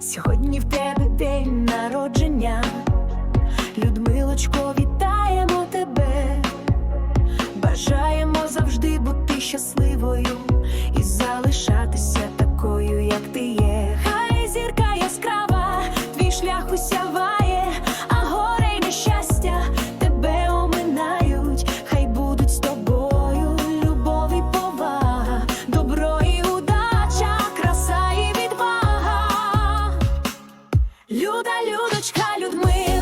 Сьогодні в тебе день народження. Людмилочко, вітаємо тебе. Бажаємо завжди бути щасливою і залишатися такою, як ти є. Хай зірка Люда, Людочка, Людмила,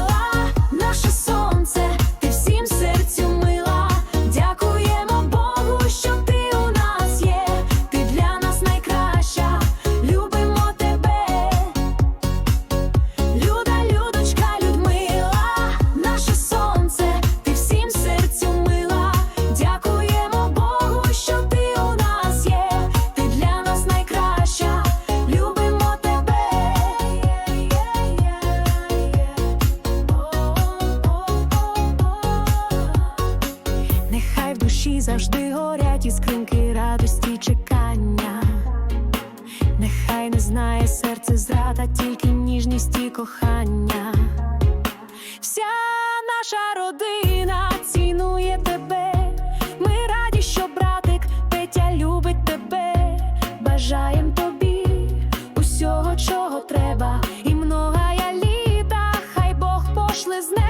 завжди горять іскринки радості чекання. Нехай не знає серце зрада, тільки ніжність і кохання. Вся наша родина цінує тебе. Ми раді, що братик Петя любить тебе. Бажаєм тобі усього, чого треба, і многая літа, хай Бог пошле з неба.